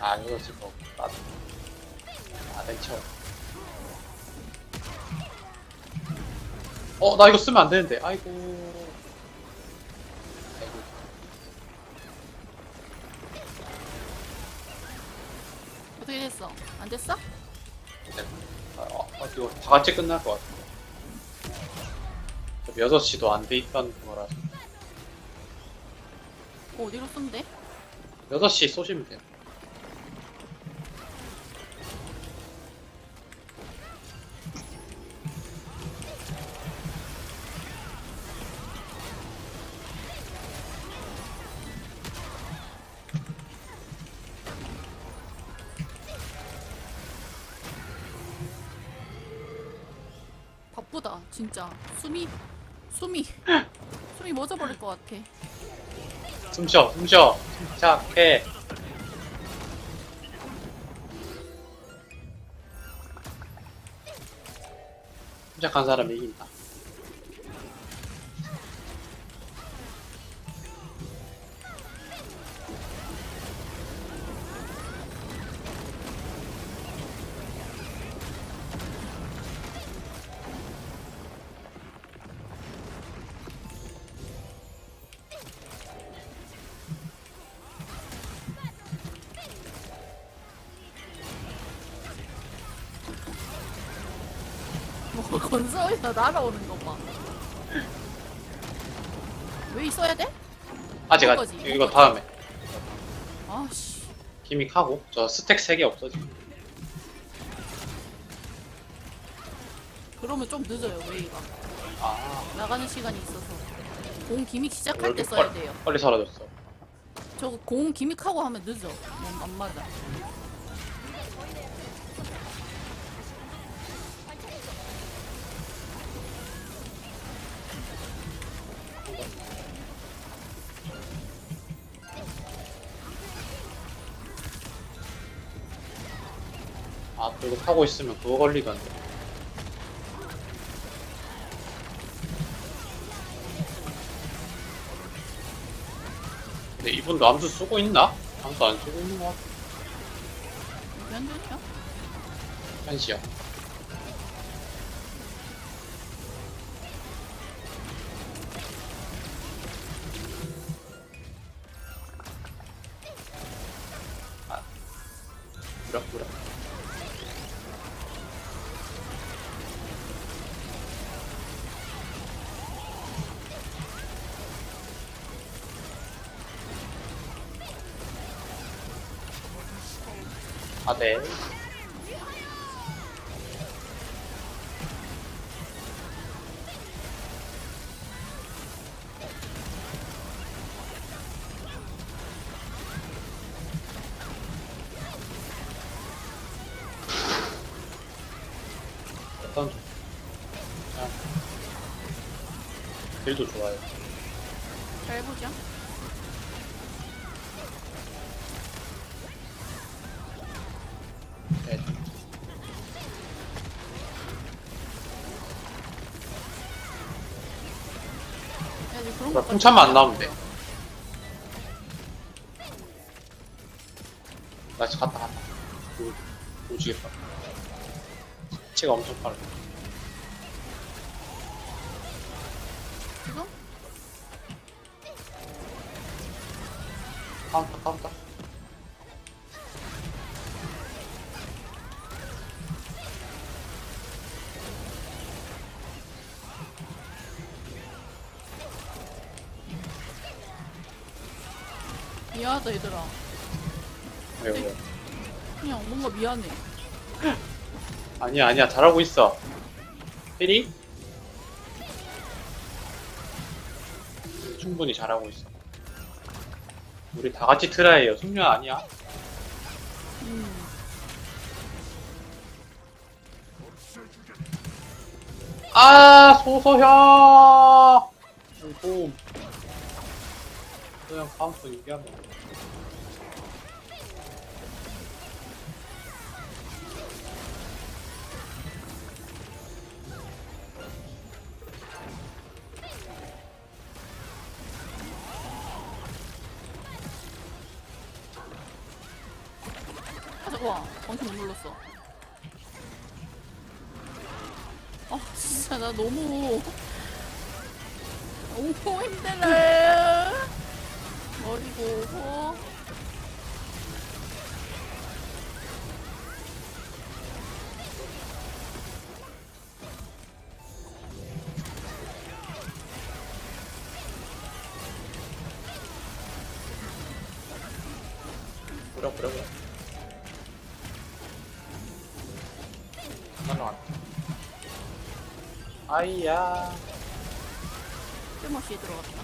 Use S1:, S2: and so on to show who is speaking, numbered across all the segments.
S1: 아, 이거 지금 뭐, 나, 아, 냉쳐. 어, 나 이거 쓰면 안 되는데. 아이고. 아이고.
S2: 어떻게 됐어? 안 됐어?
S1: 네. 아, 어, 어, 이거 다 같이 끝날 것 같아. 6시도 안 돼 있던 거라서.
S2: 어, 어디로 쏜대?
S1: 6시 쏘시면 돼요.
S2: 바쁘다, 진짜. 숨이, 숨이, 숨이 멎어버릴 것 같아.
S1: 숨 쉬어, 숨 쉬어. 침착해. 침착한 사람이 이긴다.
S2: 건설에서 날아오는 거 봐. 왜 있어야 돼?
S1: 아직
S2: 이거지,
S1: 아직 이거. 다음에
S2: 아씨.
S1: 기믹 하고 저 스택 3개 없어지고
S2: 그러면 좀 늦어요, 웨이가.
S1: 아
S2: 나가는 시간이 있어서. 공 기믹 시작할 때 써야
S1: 빨-
S2: 돼요.
S1: 빨리 사라졌어.
S2: 저거 공 기믹하고 하면 늦어. 뭔안 맞아.
S1: 타고 있으면 그거 걸리던데. 근데 이분도 암수 쓰고 있나? 암수 안 쓰고 있는 것 같아.
S2: 몇 년이야?
S1: 한시야. 아, 무력. 네. 좀. 그냥. 길도 좋아요.
S2: 잘 보자.
S1: 풍차만
S2: 안안
S1: 나오면 돼.
S2: 보여.
S1: 나 지금 갔다 갔다. 오, 오지겠다. 치가 엄청 빠르.
S2: 지금?
S1: 카운터 카운터.
S2: 미안하다, 얘들아.
S1: 왜요 왜요?
S2: 그냥 뭔가 미안해.
S1: 아니야 아니야 잘하고 있어. 혜리? 충분히 잘하고 있어. 우리 다 같이 트라이에요. 숙녀 아니야?
S2: 음.
S1: 아 소소형. 아이고. 소형 카운터 얘기하면.
S2: 와, 방금 못 눌렀어. 아, 진짜 나 너무 너무 힘들어. 머리고 오고.
S1: 아이야
S2: 쓸모없이 들어갔다.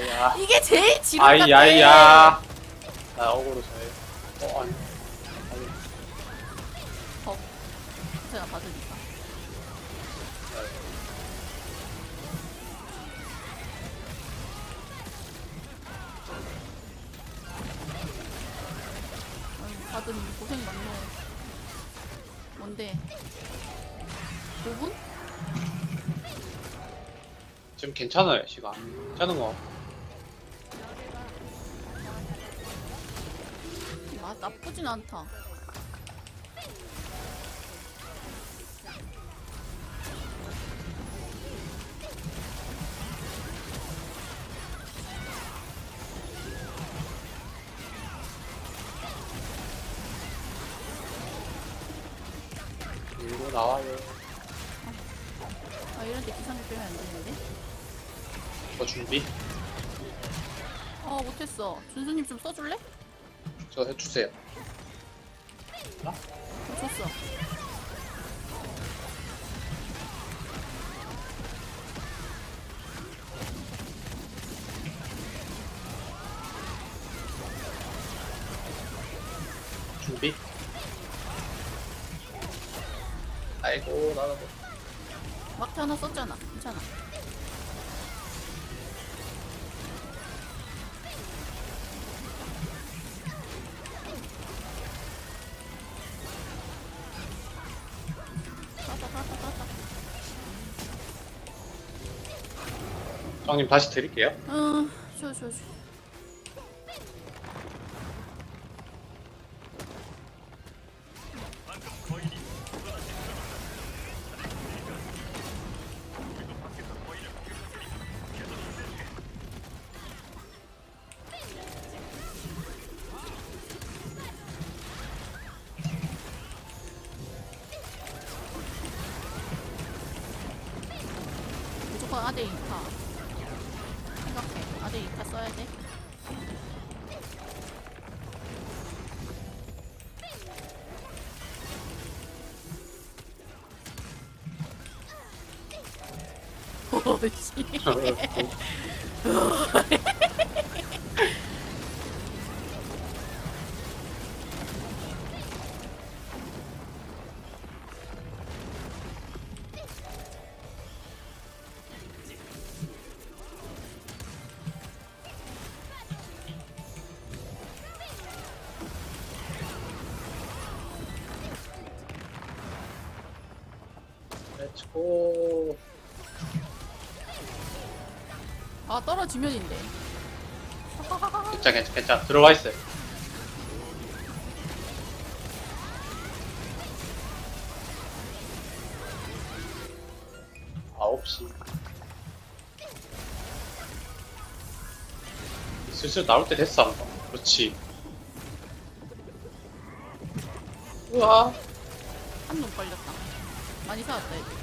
S1: 아야야
S2: 이게 제일 지금 같아.
S1: 아이야야 나 억울로 잘 어, 아니 아니
S2: 어, 제가 받으니까. 아유, 다들 고생 많네. 뭔데? 5분?
S1: 지금 괜찮아요 시간 괜찮은 거
S2: 아, 나쁘진 않다.
S1: 밀고 나와요
S2: 아, 이런 데 기상기 빼면 안 되는데?
S1: 저 준비
S2: 아, 못했어. 준수님 좀 써줄래?
S1: 저 해주세요
S2: 어, 줬어.
S1: 준비 아이고 나도
S2: 막타 하나 썼잖아. 괜찮아.
S1: 형님 다시 드릴게요
S2: 어, 쉬어. 무조건 아대 인 오씨. 아 떨어지면인데.
S1: 괜찮 괜찮 괜찮 들어와 있어요 아홉 시 슬슬 나올 때 됐어 한번 그렇지 우와
S2: 한눈 걸렸다. 많이 사왔다 이제.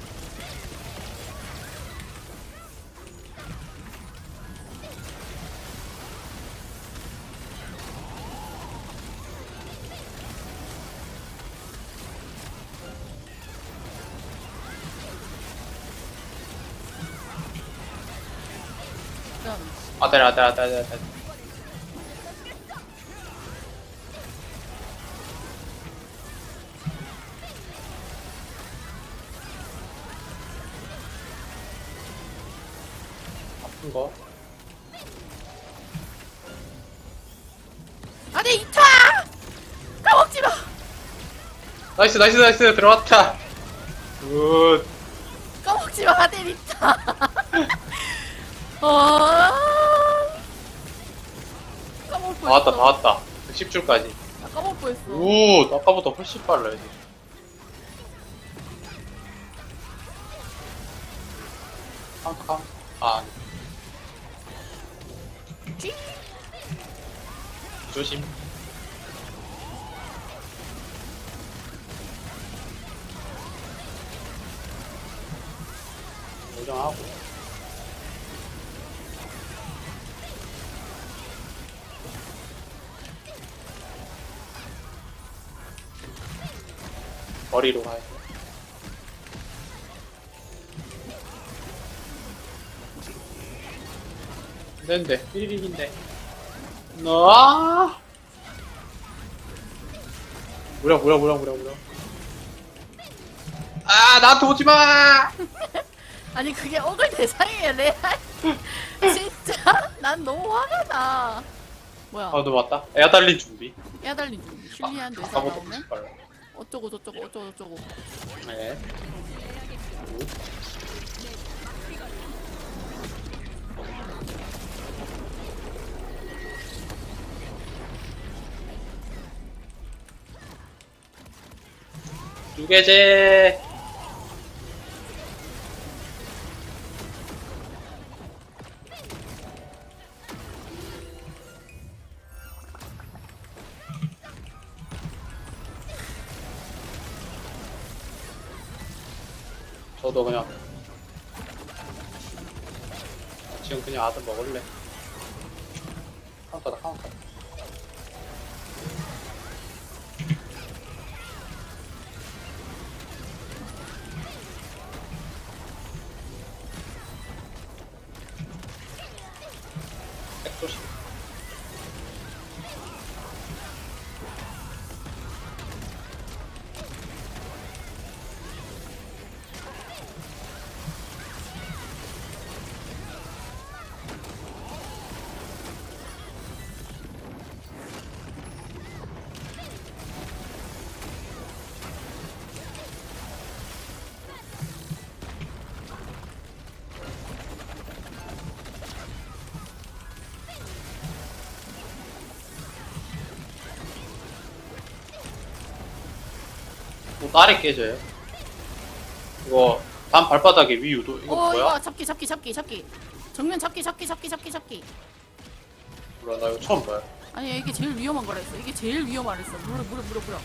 S1: 아들 아들 아들 아들 아들 아픈 거?
S2: 아니 이타 까먹지 마!
S1: 나이스 나이스 나이스. 들어왔다. 굿.
S2: 까먹지 마 아들 이타 어 까먹을 뻔했어.
S1: 다 왔다 다 왔다. 10줄까지.
S2: 나 까먹을 뻔했어.
S1: 오 아까보다 훨씬 빨라 이제. 캄캄 아
S2: 쥐?
S1: 조심. 고정하고 머리로 가야 돼. 안되는데 1일인데. 아 뭐야 뭐야 뭐야 뭐야 뭐야. 아 나한테 오지 마!
S2: 아니 그게 억울 대상이야 레알 진짜? 난 너무 화가 나. 뭐야?
S1: 아 너 맞다. 야 달린 준비.
S2: 야달린
S1: 아까보다
S2: 나오면
S1: 훨씬 빨라
S2: 어쩌고 저쩌고 어쩌고 저쩌고.
S1: 네. 두 개제 저도 그냥 지금 그냥 아들 먹을래. 카운터다 카운터 뭐 딸이 깨져요? 이거 다음 발바닥에 위 유도 이거
S2: 어
S1: 뭐야?
S2: 이거 잡기 잡기 잡기 잡기. 정면 잡기 잡기 잡기 잡기 잡기.
S1: 몰라 나 이거 처음 봐요.
S2: 아니 이게 제일 위험한 거랬어. 이게 제일 위험하랬어. 물어 물어 물어 물어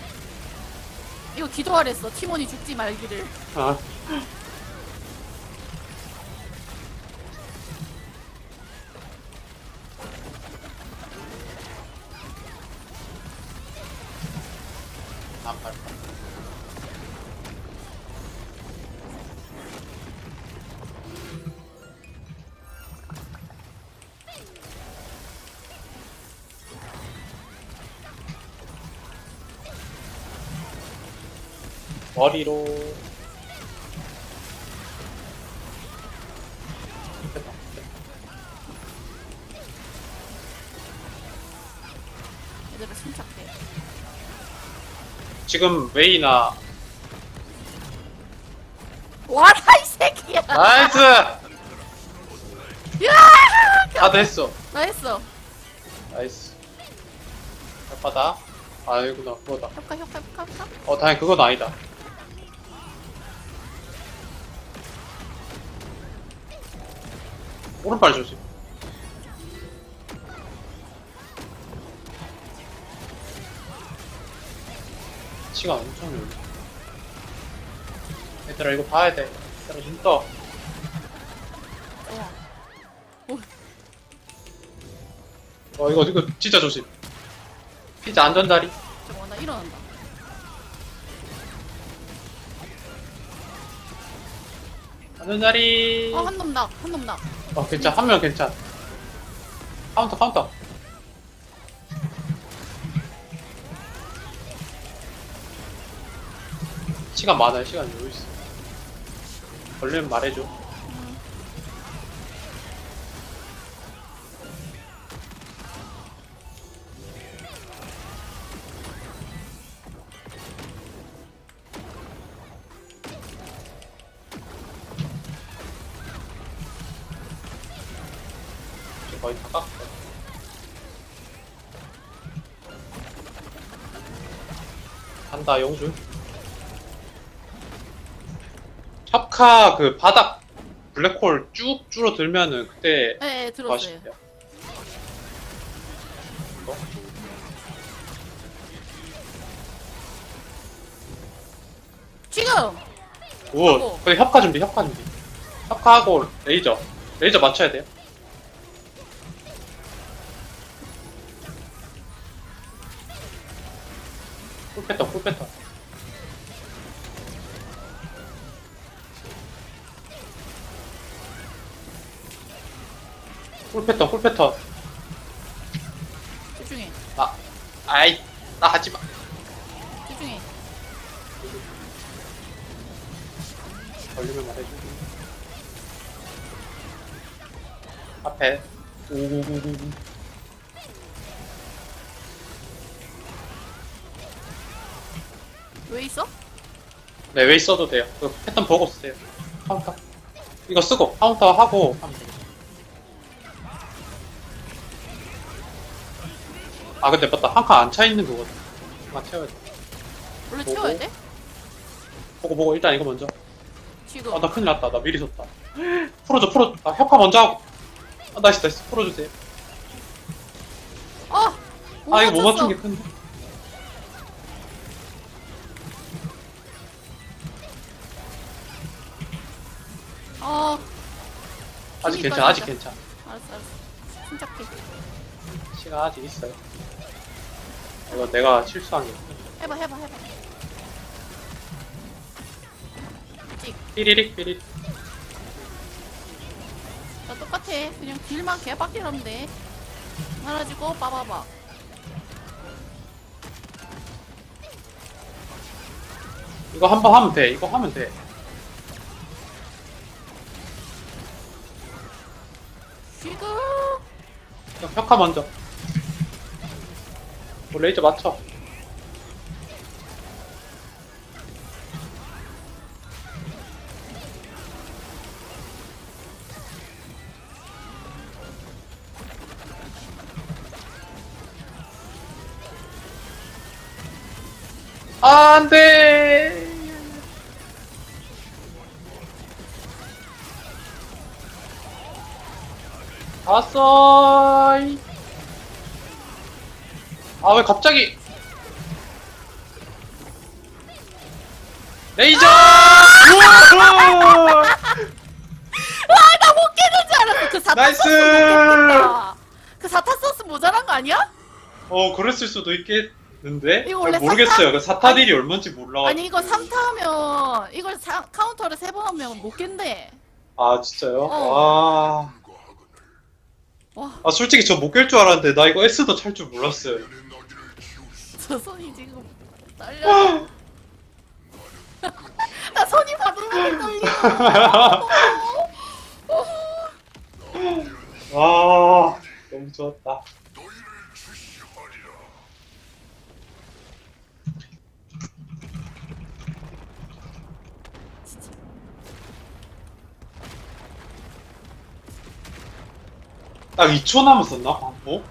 S2: 이거 기도하랬어 팀원이 죽지 말기를.
S1: 아 머리로.
S2: 얘들아 침착해.
S1: 지금 웨이나.
S2: 와라 이 새끼야.
S1: 나이스!
S2: 야!
S1: 다 됐어.
S2: 나 했어.
S1: 나이스. 발바닥. 아이구나 그거다.
S2: 협카 협카 협카 협카
S1: 어 다행 그건 아니다 오른발 조심. 시간 엄청 걸려. 얘들아 이거 봐야 돼. 얘들아 눈떠. 오어 이거 이거 진짜 조심. 피자 안전자리.
S2: 잠깐만 나 일어난다.
S1: 안전자리.
S2: 어 한 놈 낙 한 놈 낙
S1: 어 괜찮 한명 괜찮 카운터 카운터. 시간 많아요. 시간 여유 있어. 걸리면 말해줘 거의 다 깎았어 간다 용준 협카 그 바닥 블랙홀 쭉 줄어들면은 그때
S2: 네,
S1: 네더
S2: 들었어요.
S1: 하실게요 이거?
S2: 지금
S1: 오,
S2: 하고.
S1: 그 협카 준비, 협카 준비. 협카하고 레이저. 레이저 맞춰야 돼요. 풀 패턴, 풀 패턴. 풀 패턴, 풀 패턴.
S2: 집중해.
S1: 나, 아이, 나 하지 마.
S2: 집중해.
S1: 걸리면 말해줘. 앞에. 오구구구구.
S2: 왜 있어?
S1: 네, 왜 있어도 돼요. 그 패턴 보고 쓰세요. 카운터. 이거 쓰고 카운터 하고 하면 돼요. 아 근데 맞다 한 칸 안 차 있는 거거든. 하나 채워야 돼.
S2: 원래
S1: 보고.
S2: 채워야 돼?
S1: 보고 보고 일단 이거 먼저.
S2: 지금.
S1: 아 나 큰일 났다. 나 미리 줬다. 풀어줘 풀어줘. 아 협화 먼저 하고. 아 나이스 나이스 풀어주세요.
S2: 아!
S1: 못아 이거 못. 맞춘 게 큰데. 아직 괜찮아 아직. 괜찮아.
S2: 알았어, 알았어. 침착해.
S1: 시간 아직 있어요. 이거 내가 실수한 게.
S2: 해봐, 해봐, 해봐. 찍.
S1: 삐리릭 삐리릭.
S2: 나 똑같아. 그냥 딜만 개빡게 하면 돼. 말아지고 빠바바.
S1: 이거 한 번 하면 돼. 이거 하면 돼.
S2: 지금.
S1: 야, 벽화 먼저. 뭐 레이저 맞춰. 아, 안 돼! 왔어! 아, 왜 갑자기! 레이저! 우와!
S2: 아, 나못 깨는 줄 알았어. 그 사타
S1: 나이스!
S2: 소스 못 깨겠다. 그 사타 소스 모자란 거 아니야?
S1: 어, 그랬을 수도 있겠는데?
S2: 이거 원래
S1: 아, 모르겠어요. 그 사타딜이 얼마인지 몰라.
S2: 아니 이거 3타 하면 이걸 사, 카운터를 세 번 하면 못 깬대.
S1: 아, 진짜요?
S2: 어.
S1: 와.
S2: 와,
S1: 아, 솔직히 저 못 깰 줄 알았는데, 나 이거 S도 찰 줄 몰랐어요.
S2: 저 손이 지금 떨려. 나 손이 바들바들 떨려.
S1: 와, 너무 좋았다. 딱 2초 남았었나, 광고?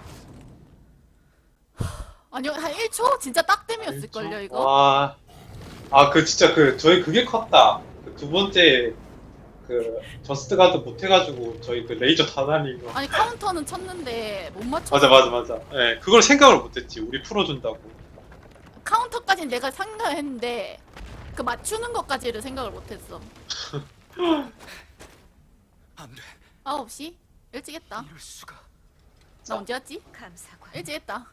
S2: 아니요 한 1초 진짜 딱 땜이었을걸요 이거.
S1: 와. 아, 그, 진짜 그, 저희 그게 컸다. 그두 번째, 그, 저스트 가드 못 해가지고, 저희 그 레이저 다 날린 거.
S2: 아니 카운터는 쳤는데 못 맞췄어.
S1: 맞아, 맞아, 맞아. 예, 그걸 생각을 못했지. 우리 풀어준다고.
S2: 카운터까지는 내가 생각했는데 그 맞추는 것까지를 생각을 못했어.
S3: 안 돼.
S2: 9시? 일찍 했다.
S3: 이럴 수가.
S2: 나 언제 왔지?
S4: 감사관.
S2: 일찍 했다.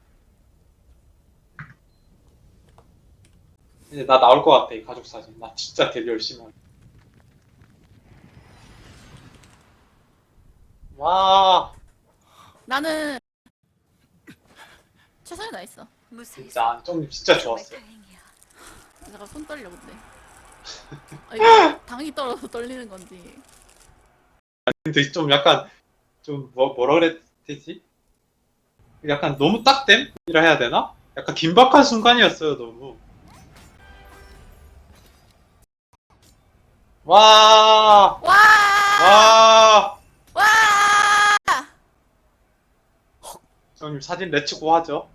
S1: 이제 나 나올 것 같아, 이 가족 사진. 나 진짜 되게 열심히 할게. 와.
S2: 나는 최선을 다했어.
S1: 진짜 좀 진짜 좋았어요.
S2: 내가 손 떨려 근데. 아, 이거 당이 떨어서 떨리는 건지.
S1: 근데 좀 약간 좀 뭐, 뭐라 그래야 되지? 약간 너무 딱됨이라 해야 되나? 약간 긴박한 순간이었어요 너무. 와,
S2: 와!
S1: 와,
S2: 와!
S1: 형님 사진 내치고 하죠.